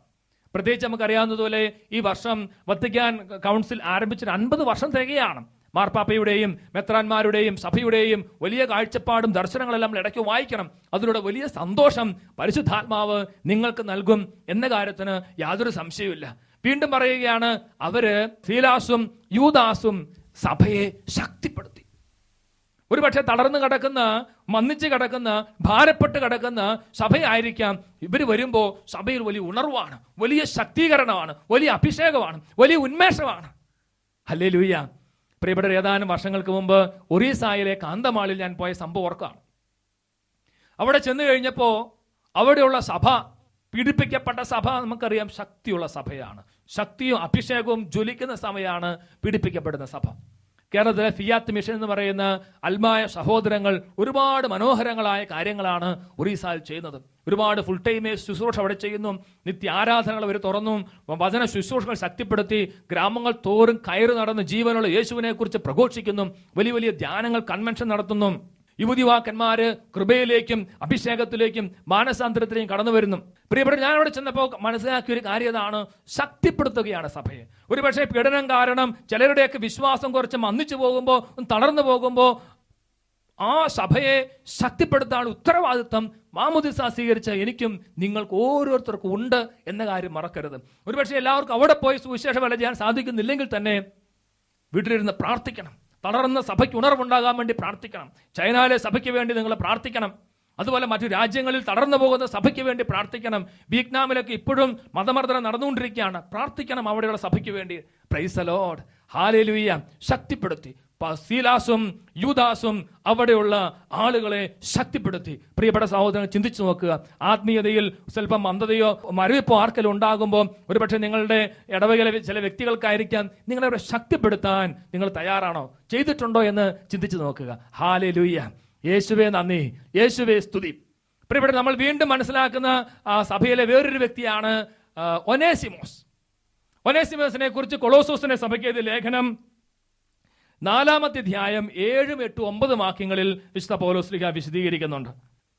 [SPEAKER 1] പ്രത്യേകിച്ച് നമുക്കറിയാവുന്നതുപോലെ ഈ വർഷം വത്തിക്കാൻ കൗൺസിൽ ആരംഭിച്ചിട്ട് അൻപത് വർഷം തികയാണ്. മാർപ്പാപ്പയുടെയും മെത്രാന്മാരുടെയും സഭയുടെയും വലിയ കാഴ്ചപ്പാടും ദർശനങ്ങളെല്ലാം ഇടയ്ക്ക് വായിക്കണം. അതിലൂടെ വലിയ സന്തോഷം പരിശുദ്ധാത്മാവ് നിങ്ങൾക്ക് നൽകും എന്ന കാര്യത്തിന് യാതൊരു സംശയവുമില്ല. വീണ്ടും പറയുകയാണ് അവർ സീലാസും യൂദാസും സഭയെ ശക്തിപ്പെടുത്തി. ഒരുപക്ഷെ തളർന്നു കിടക്കുന്ന മന്നിച്ച് കിടക്കുന്ന ഭാരപ്പെട്ട് കിടക്കുന്ന സഭയായിരിക്കാം. ഇവർ വരുമ്പോൾ സഭയിൽ വലിയ ഉണർവാണ് വലിയ ശക്തീകരണമാണ് വലിയ അഭിഷേകമാണ് വലിയ ഉന്മേഷമാണ്. അല്ലേ ലൂയ്യ പ്രിയപ്പെട്ട ഏതാനും വർഷങ്ങൾക്ക് മുമ്പ് ഒറീസായിലെ കാന്തമാളിൽ ഞാൻ പോയ സംഭവം ഓർക്കാണ് അവിടെ ചെന്നു കഴിഞ്ഞപ്പോൾ അവിടെയുള്ള സഭ പീഡിപ്പിക്കപ്പെട്ട സഭ നമുക്കറിയാം ശക്തിയുള്ള സഭയാണ്. ശക്തിയും അഭിഷേകവും ജ്വലിക്കുന്ന സമയമാണ് പീഡിപ്പിക്കപ്പെടുന്ന സഭ. കേരളത്തിലെ ഫിയാത്ത് മിഷൻ എന്ന് പറയുന്ന അൽമായ സഹോദരങ്ങൾ ഒരുപാട് മനോഹരങ്ങളായ കാര്യങ്ങളാണ് ഒറീസയിൽ ചെയ്യുന്നത്. ഒരുപാട് ഫുൾ ടൈമേ ശുശ്രൂഷ അവിടെ ചെയ്യുന്നു. നിത്യ ആരാധനകൾ അവർ തുറന്നു. വചന ശുശ്രൂഷകൾ ശക്തിപ്പെടുത്തി. ഗ്രാമങ്ങൾ തോറും കയറി നടന്ന് ജീവനുള്ള യേശുവിനെ കുറിച്ച് പ്രഘോഷിക്കുന്നു. വലിയ വലിയ ധ്യാനങ്ങൾ കൺവെൻഷൻ നടത്തുന്നു. യുവതിവാക്കന്മാര് കൃപയിലേക്കും അഭിഷേകത്തിലേക്കും മാനസാന്തരത്തിലേക്കും കടന്നു വരുന്നു. പ്രിയപ്പെട്ട ഞാൻ അവിടെ ചെന്നപ്പോൾ മനസ്സിലാക്കിയ ഒരു കാര്യം അതാണ് ശക്തിപ്പെടുത്തുകയാണ് സഭയെ. ഒരുപക്ഷെ പീഡനം കാരണം ചിലരുടെയൊക്കെ വിശ്വാസം കുറച്ച് മന്നിച്ചു പോകുമ്പോൾ തളർന്നു പോകുമ്പോൾ ആ സഭയെ ശക്തിപ്പെടുത്താൻ ഉത്തരവാദിത്വം മാമുദിസ സ്വീകരിച്ച എനിക്കും നിങ്ങൾക്ക് ഓരോരുത്തർക്കും ഉണ്ട് എന്ന കാര്യം മറക്കരുത്. ഒരുപക്ഷെ എല്ലാവർക്കും അവിടെ പോയി സുവിശേഷം വല ചെയ്യാൻ സാധിക്കുന്നില്ലെങ്കിൽ തന്നെ വീട്ടിലിരുന്ന് പ്രാർത്ഥിക്കണം. തളർന്ന സഭയ്ക്ക് ഉണർവുണ്ടാകാൻ വേണ്ടി പ്രാർത്ഥിക്കണം. ചൈനയിലെ സഭയ്ക്ക് വേണ്ടി നിങ്ങൾ പ്രാർത്ഥിക്കണം. അതുപോലെ മറ്റു രാജ്യങ്ങളിൽ തളർന്നു പോകുന്ന സഭയ്ക്ക് വേണ്ടി പ്രാർത്ഥിക്കണം. വിയറ്റ്നാമിലൊക്കെ ഇപ്പോഴും മതമർദ്ദനം നടന്നുകൊണ്ടിരിക്കുകയാണ്. പ്രാർത്ഥിക്കണം അവിടെയുള്ള സഭയ്ക്ക് വേണ്ടി. പ്രൈസലോഡ് ഹാലേലുയ്യ ശക്തിപ്പെടുത്തി. സീലാസും യൂദാസും അവിടെയുള്ള ആളുകളെ ശക്തിപ്പെടുത്തി. പ്രിയപ്പെട്ട സഹോദരങ്ങൾ ചിന്തിച്ചു നോക്കുക. ആത്മീയതയിൽ സ്വല്പം മന്ദതയോ മരവിപ്പോ ആർക്കെങ്കിലും ഉണ്ടാകുമ്പോൾ ഒരുപക്ഷെ നിങ്ങളുടെ ഇടവകയിലെ ചില വ്യക്തികൾക്കായിരിക്കാം നിങ്ങളെ അവരെ ശക്തിപ്പെടുത്താൻ നിങ്ങൾ തയ്യാറാണോ? ചെയ്തിട്ടുണ്ടോ എന്ന് ചിന്തിച്ചു നോക്കുക. ഹാലെ ലൂയ്യ യേശുവേ നന്ദി. യേശുവേ സ്തുതി. പ്രിയപ്പെട്ട നമ്മൾ വീണ്ടും മനസ്സിലാക്കുന്ന ആ സഭയിലെ വേറൊരു വ്യക്തിയാണ് ഒനേസിമോസ്. ഒനേസിമോസിനെ കുറിച്ച് കൊളോസോസിനെ സഭയ്ക്ക് ലേഖനം നാലാമത്തെ അധ്യായം ഏഴും എട്ടും ഒമ്പത് വാക്യങ്ങളിൽ വിശുദ്ധ പൗലോസ്ലിഹ വിശദീകരിക്കുന്നുണ്ട്.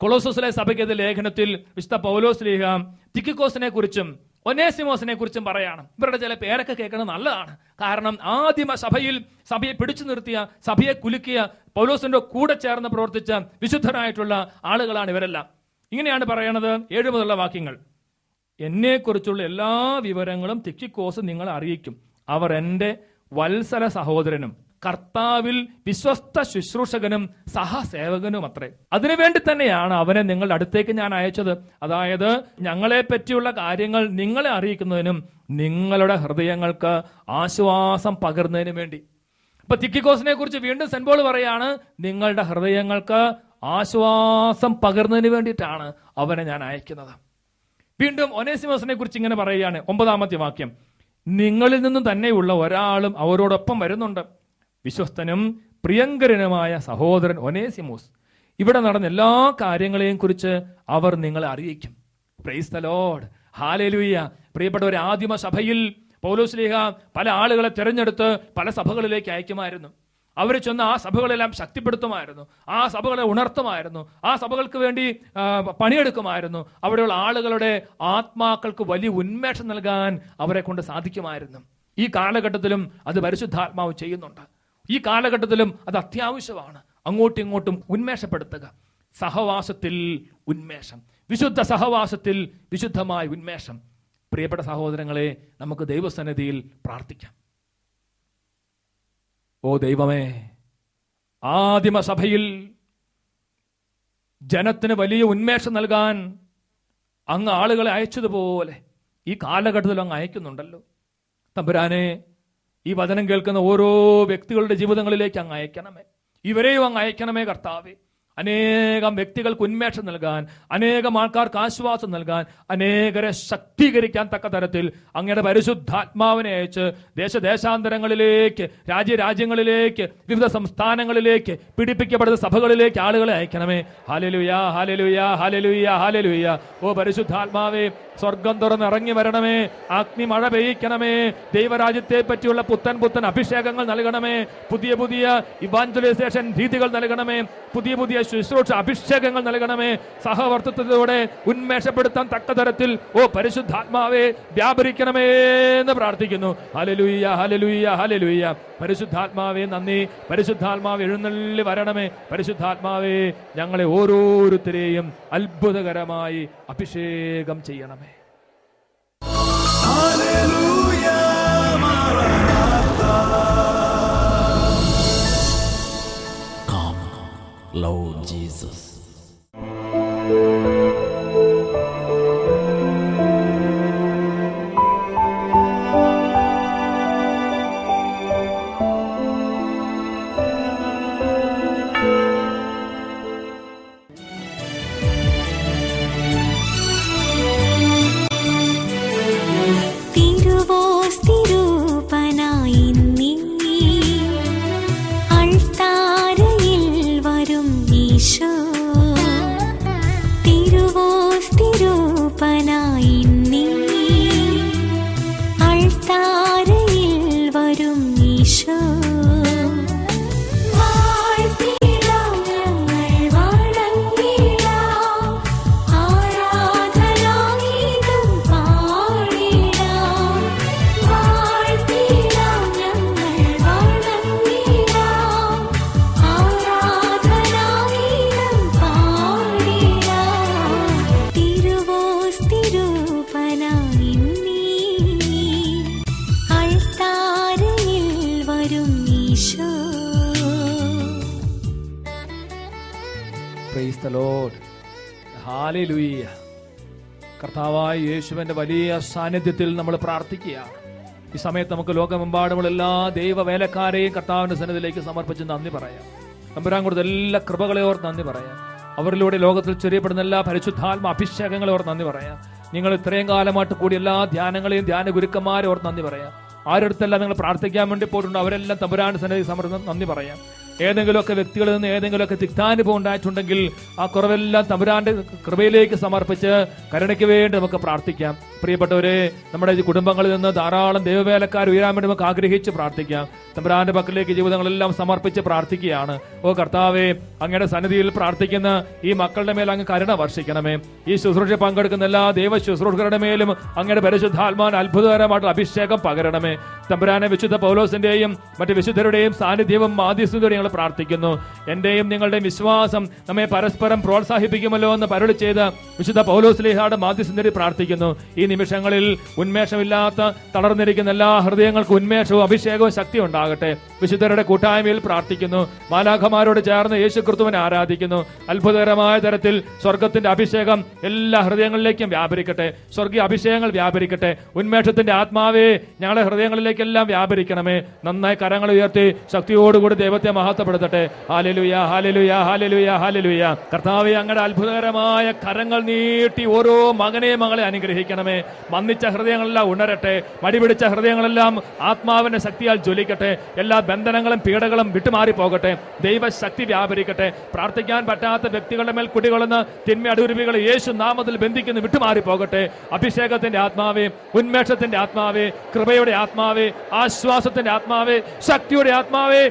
[SPEAKER 1] കൊളോസോസിലെ സഭയ്ക്കെതിരെ ലേഖനത്തിൽ വിശുദ്ധ പൗലോസ്ലിഹ തിക്കിക്കോസിനെ കുറിച്ചും ഒനേസിമോസിനെ കുറിച്ചും പറയാണ്. ഇവരുടെ ചില പേരൊക്കെ കേൾക്കുന്നത് നല്ലതാണ്. കാരണം ആദിമ സഭയിൽ സഭയെ പിടിച്ചു നിർത്തിയ സഭയെ കുലുക്കിയ പൗലോസിന്റെ കൂടെ ചേർന്ന് പ്രവർത്തിച്ച വിശുദ്ധരായിട്ടുള്ള ആളുകളാണ് ഇവരെല്ലാം. ഇങ്ങനെയാണ് പറയണത് ഏഴ് മുതലുള്ള വാക്യങ്ങൾ. എന്നെക്കുറിച്ചുള്ള എല്ലാ വിവരങ്ങളും തിക്കിക്കോസ് നിങ്ങളെ അറിയിക്കും. അവർ എന്റെ വത്സല സഹോദരനും കർത്താവിൽ വിശ്വസ്ത ശുശ്രൂഷകനും സഹസേവകനും അത്രേ. അതിനുവേണ്ടി തന്നെയാണ് അവനെ നിങ്ങളുടെ അടുത്തേക്ക് ഞാൻ അയച്ചത്. അതായത് ഞങ്ങളെ പറ്റിയുള്ള കാര്യങ്ങൾ നിങ്ങളെ അറിയിക്കുന്നതിനും നിങ്ങളുടെ ഹൃദയങ്ങൾക്ക് ആശ്വാസം പകർന്നതിനും വേണ്ടി. ഇപ്പൊ തിക്കിക്കോസിനെ കുറിച്ച് വീണ്ടും സെൻബോൾ പറയാണ് നിങ്ങളുടെ ഹൃദയങ്ങൾക്ക് ആശ്വാസം പകർന്നതിന് വേണ്ടിയിട്ടാണ് അവനെ ഞാൻ അയക്കുന്നത്. വീണ്ടും ഒനേസിമോസിനെ കുറിച്ച് ഇങ്ങനെ പറയുകയാണ് ഒമ്പതാമത്തെ വാക്യം. നിങ്ങളിൽ നിന്നും തന്നെയുള്ള ഒരാളും അവരോടൊപ്പം വരുന്നുണ്ട്. വിശ്വസ്തനും പ്രിയങ്കരനുമായ സഹോദരൻ ഒനേസിമോസ്. ഇവിടെ നടന്ന എല്ലാ കാര്യങ്ങളെയും കുറിച്ച് അവർ നിങ്ങളെ അറിയിക്കും. പ്രൈസ് ദ ലോർഡ് പ്രിയപ്പെട്ട പ്രിയപ്പെട്ടവരെ ആദിമ സഭയിൽ പൗലോസ്ലീഹ പല ആളുകളെ തിരഞ്ഞെടുത്ത് പല സഭകളിലേക്ക് അയക്കുമായിരുന്നു. അവർ ചെന്ന് ആ സഭകളെല്ലാം ശക്തിപ്പെടുത്തുമായിരുന്നു. ആ സഭകളെ ഉണർത്തുമായിരുന്നു. ആ സഭകൾക്ക് വേണ്ടി പണിയെടുക്കുമായിരുന്നു. അവിടെയുള്ള ആളുകളുടെ ആത്മാക്കൾക്ക് വലിയ ഉന്മേഷം നൽകാൻ അവരെ കൊണ്ട് സാധിക്കുമായിരുന്നു. ഈ കാലഘട്ടത്തിലും അത് പരിശുദ്ധാത്മാവ് ചെയ്യുന്നുണ്ട്. ഈ കാലഘട്ടത്തിലും അത് അത്യാവശ്യമാണ്. അങ്ങോട്ടും ഇങ്ങോട്ടും ഉന്മേഷപ്പെടുത്തുക. സഹവാസത്തിൽ ഉന്മേഷം. വിശുദ്ധ സഹവാസത്തിൽ വിശുദ്ധമായ ഉന്മേഷം. പ്രിയപ്പെട്ട സഹോദരങ്ങളെ നമുക്ക് ദൈവസന്നിധിയിൽ പ്രാർത്ഥിക്കാം. ഓ ദൈവമേ ആദിമ സഭയിൽ ജനത്തിന് വലിയ ഉന്മേഷം നൽകാൻ അങ്ങ് ആളുകളെ അയച്ചതുപോലെ ഈ കാലഘട്ടത്തിൽ അങ്ങ് അയക്കുന്നുണ്ടല്ലോ. തമ്പുരാനെ ഈ വചനം കേൾക്കുന്ന ഓരോ വ്യക്തികളുടെ ജീവിതങ്ങളിലേക്ക് അങ്ങ് അയക്കണമേ. ഇവരെയും അങ്ങ് അയക്കണമേ കർത്താവേ. അനേകം വ്യക്തികൾക്ക് ഉന്മേഷം നൽകാൻ അനേകം ആൾക്കാർക്ക് ആശ്വാസം നൽകാൻ അനേകരെ ശക്തീകരിക്കാൻ തക്ക തരത്തിൽ അങ്ങയുടെ പരിശുദ്ധാത്മാവിനെ അയച്ച് ദേശദേശാന്തരങ്ങളിലേക്ക് രാജ്യരാജ്യങ്ങളിലേക്ക് വിവിധ സംസ്ഥാനങ്ങളിലേക്ക് പീഡിപ്പിക്കപ്പെടുന്ന സഭകളിലേക്ക് ആളുകളെ അയക്കണമേ. ഹാലലുയ ഹാലലുയ ഹാലലുയ ഹാലലുയ. ഓ പരിശുദ്ധാത്മാവേ സ്വർഗം തുറന്ന് ഇറങ്ങി വരണമേ. അഗ്നി മഴ പെയ്യിക്കണമേ. ദൈവരാജ്യത്തെ പറ്റിയുള്ള പുത്തൻ പുത്തൻ അഭിഷേകങ്ങൾ നൽകണമേ. പുതിയ പുതിയ ഇവാഞ്ചലൈസേഷൻ രീതികൾ നൽകണമേ. പുതിയ പുതിയ ശുശ്രൂഷ അഭിഷേകങ്ങൾ നൽകണമേ. സഹവർത്തിത്വത്തോടെ ഉന്മേഷപ്പെടുത്താൻ തക്ക തരത്തിൽ ഓ പരിശുദ്ധാത്മാവെ വ്യാപരിക്കണമേ എന്ന് പ്രാർത്ഥിക്കുന്നു. ഹലലുയ്യ ഹലലുയ്യ ഹലലുയ്യ പരിശുദ്ധാത്മാവേ നന്ദി. പരിശുദ്ധാത്മാവ് എഴുന്നള്ളി വരണമേ. പരിശുദ്ധാത്മാവേ ഞങ്ങളെ ഓരോരുത്തരെയും അത്ഭുതകരമായി അഭിഷേകം ചെയ്യണമേ.
[SPEAKER 2] Come, Lord Jesus.
[SPEAKER 1] കർത്താവായ യേശുവിന്റെ വലിയ സാന്നിധ്യത്തിൽ നമ്മൾ പ്രാർത്ഥിക്കുക. ഈ സമയത്ത് നമുക്ക് ലോകമെമ്പാടുമുള്ള എല്ലാ ദൈവ വേലക്കാരെയും കർത്താവിന്റെ സന്നിധിയിലേക്ക് സമർപ്പിച്ച് നന്ദി പറയാം. തമ്പുരാൻ കൊടുത്ത എല്ലാ കൃപകളെ ഓർത്ത് നന്ദി പറയാം. അവരിലൂടെ ലോകത്തിൽ ചെറിയപ്പെടുന്ന എല്ലാ പരിശുദ്ധാത്മ അഭിഷേകങ്ങളെ ഓർത്ത് നന്ദി പറയാം. നിങ്ങൾ ഇത്രയും കാലമായിട്ട് കൂടി എല്ലാ ധ്യാനങ്ങളെയും ധ്യാന ഗുരുക്കന്മാരെ ഓർത്ത് നന്ദി പറയാം. ആരുടെ നിങ്ങൾ പ്രാർത്ഥിക്കാൻ വേണ്ടി പോയിട്ടുണ്ട് അവരെല്ലാം തമ്പുരാൻ സന്നിധി സമർപ്പിച്ച് നന്ദി പറയാം. ഏതെങ്കിലുമൊക്കെ വ്യക്തികളിൽ നിന്ന് ഏതെങ്കിലുമൊക്കെ തിക്താനുഭവം ഉണ്ടായിട്ടുണ്ടെങ്കിൽ ആ കുറവെല്ലാം തമ്പുരാന്റെ കൃപയിലേക്ക് സമർപ്പിച്ച് കരുണയ്ക്ക് വേണ്ടി നമുക്ക് പ്രാർത്ഥിക്കാം. പ്രിയപ്പെട്ടവരെ നമ്മുടെ കുടുംബങ്ങളിൽ നിന്ന് ധാരാളം ദൈവവേലക്കാർ ഉയരാൻ വേണ്ടി നമുക്ക് ആഗ്രഹിച്ച് പ്രാർത്ഥിക്കാം. തമ്പുരാന്റെ പക്കലേക്ക് ജീവിതങ്ങളെല്ലാം സമർപ്പിച്ച് പ്രാർത്ഥിക്കുകയാണ്. ഓ കർത്താവെ അങ്ങയുടെ സന്നിധിയിൽ പ്രാർത്ഥിക്കുന്ന ഈ മക്കളുടെ മേൽ അങ്ങ് കരുണ വർഷിക്കണമേ. ഈ ശുശ്രൂഷ പങ്കെടുക്കുന്ന എല്ലാ ദൈവ ശുശ്രൂഷകരുടെ മേലും അങ്ങയുടെ പരിശുദ്ധാത്മാൻ അത്ഭുതകരമായിട്ടുള്ള അഭിഷേകം പകരണമേ. തമ്പുരാനെ വിശുദ്ധ പൗലോസിന്റെയും മറ്റു വിശുദ്ധരുടെയും സാന്നിധ്യവും മാധ്യസ്ഥതയോടെ ഞങ്ങൾ പ്രാർത്ഥിക്കുന്നു. എന്റെയും നിങ്ങളുടെയും വിശ്വാസം നമ്മെ പരസ്പരം പ്രോത്സാഹിപ്പിക്കുമല്ലോ എന്ന് പരളി ചെയ്ത് വിശുദ്ധ പൗലോസ്ലിഹയുടെ മാധ്യസുന്ദരി പ്രാർത്ഥിക്കുന്നു. ഈ നിമിഷങ്ങളിൽ ഉന്മേഷമില്ലാത്ത തളർന്നിരിക്കുന്ന എല്ലാ ഹൃദയങ്ങൾക്കും ഉന്മേഷവും അഭിഷേകവും ശക്തി ഉണ്ടാകട്ടെ. വിശുദ്ധരുടെ കൂട്ടായ്മയിൽ പ്രാർത്ഥിക്കുന്നു. മാലാഖമാരോട് ചേർന്ന് യേശു ക്രിസ്തുവിനെ ആരാധിക്കുന്നു. അത്ഭുതകരമായ തരത്തിൽ സ്വർഗത്തിന്റെ അഭിഷേകം എല്ലാ ഹൃദയങ്ങളിലേക്കും വ്യാപരിക്കട്ടെ. സ്വർഗീയ അഭിഷേകങ്ങൾ വ്യാപരിക്കട്ടെ. ഉന്മേഷത്തിന്റെ ആത്മാവേ ഞങ്ങളുടെ ഹൃദയങ്ങളിലേക്കെല്ലാം വ്യാപരിക്കണമേ. നന്നായി കരങ്ങൾ ഉയർത്തി ശക്തിയോടുകൂടി ദൈവത്തെ മഹാ മഹത്വപ്പെടുത്തട്ടെ ഹാലലുയ ഹാലലുയ ഹാലലുയ ഹാലലുയ കർത്താവ് അങ്ങയുടെ അത്ഭുതകരമായ കരങ്ങൾ നീട്ടി ഓരോ മകനെ മകളെ അനുഗ്രഹിക്കണമേ. മന്ദിച്ച ഹൃദയങ്ങളെല്ലാം ഉണരട്ടെ. മടിപിടിച്ച ഹൃദയങ്ങളെല്ലാം ആത്മാവിന്റെ ശക്തിയാൽ ജ്വലിക്കട്ടെ. എല്ലാ ബന്ധനങ്ങളും പീഡകളും വിട്ടുമാറി പോകട്ടെ. ദൈവശക്തി വ്യാപരിക്കട്ടെ. പ്രാർത്ഥിക്കാൻ പറ്റാത്ത വ്യക്തികളുടെ മേൽ കുടികൊള്ളുന്ന തിന്മ അടുരുവികൾ യേശു നാമത്തിൽ ബന്ധിക്കുന്നു വിട്ടുമാറി പോകട്ടെ. അഭിഷേകത്തിന്റെ ആത്മാവേ ഉന്മേഷത്തിന്റെ ആത്മാവേ കൃപയുടെ ആത്മാവേ ആശ്വാസത്തിന്റെ ആത്മാവേ ശക്തിയുടെ ആത്മാവേ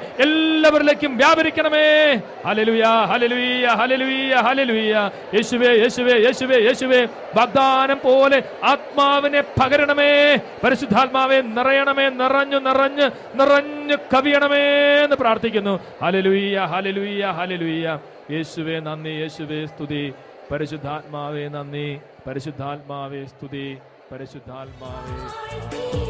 [SPEAKER 1] എല്ലാവരിലേക്കും വ്യാപരിക്കണമേ. ഹലലുയ ഹലലുയ ഹലലുയ ഹലലുയ യേശുവേ യേശുവേ യേശുവേ യേശുവേ. വാഗ്ദാനം പോലെ ആത്മാവിനെ പകരണമേ. പരിശുദ്ധാത്മാവെ നിറയണമേ. നിറഞ്ഞു നിറഞ്ഞ് നിറഞ്ഞു കവിയണമേ എന്ന് പ്രാർത്ഥിക്കുന്നു. ഹലലുയ ഹലലുയ ഹലലുയ യേശുവേ നന്ദി യേശുവേ സ്തുതി. പരിശുദ്ധാത്മാവേ നന്ദി. പരിശുദ്ധാത്മാവേ സ്തുതി. പരിശുദ്ധാത്മാവേ.